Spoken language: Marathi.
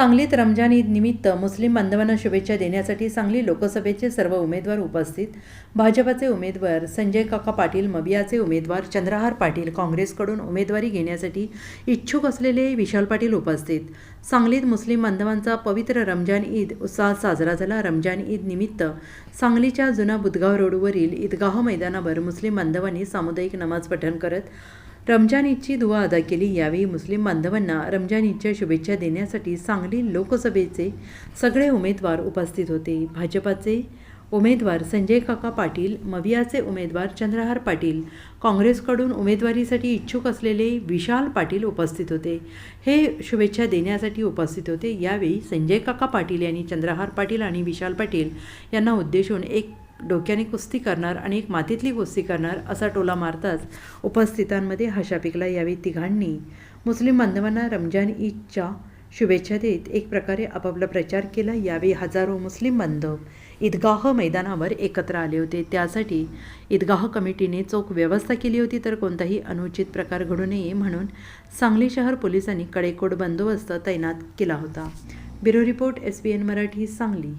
सांगलीत रमजान ईद निमित्त मुस्लिम बांधवांना शुभेच्छा देण्यासाठी सांगली लोकसभेचे सर्व उमेदवार उपस्थित. भाजपाचे उमेदवार संजय काका पाटील मबियाचे उमेदवार चंद्रहार पाटील काँग्रेसकडून उमेदवारी घेण्यासाठी इच्छुक असलेले विशाल पाटील उपस्थित. सांगलीत मुस्लिम बांधवांचा पवित्र रमजान ईद उत्साहात साजरा झाला. रमजान ईद निमित्त सांगलीच्या जुना बुधगाव रोडवरील ईदगाह मैदानावर मुस्लिम बांधवांनी सामुदायिक नमाज पठण करत रमजान ईदची दुवा अदा केली. यावेळी मुस्लिम बांधवांना रमजान ईदच्या शुभेच्छा देण्यासाठी सांगली लोकसभेचे सगळे उमेदवार उपस्थित होते. भाजपाचे उमेदवार संजय काका पाटील मवियाचे उमेदवार चंद्रहार पाटील काँग्रेसकडून उमेदवारीसाठी इच्छुक असलेले विशाल पाटील उपस्थित होते. हे शुभेच्छा देण्यासाठी उपस्थित होते. यावेळी संजय काका पाटील यांनी चंद्रहार पाटील आणि विशाल पाटील यांना उद्देशून एक डोक्याने कुस्ती करणार आणि एक मातीतली कुस्ती करणार असा टोला मारताच उपस्थितांमध्ये हशा पिकला यावेळी तिघांनी. मुस्लिम बांधवांना रमजान ईदच्या शुभेच्छा देत एक प्रकारे आपापला प्रचार केला. यावेळी हजारो मुस्लिम बांधव ईदगाह मैदानावर एकत्र आले होते. त्यासाठी ईदगाह कमिटीने चोख व्यवस्था केली होती तर कोणताही अनुचित प्रकार घडू नये म्हणून सांगली शहर पोलिसांनी कडेकोट बंदोबस्त तैनात केला होता. Bureau report S B N Marathi Sangli.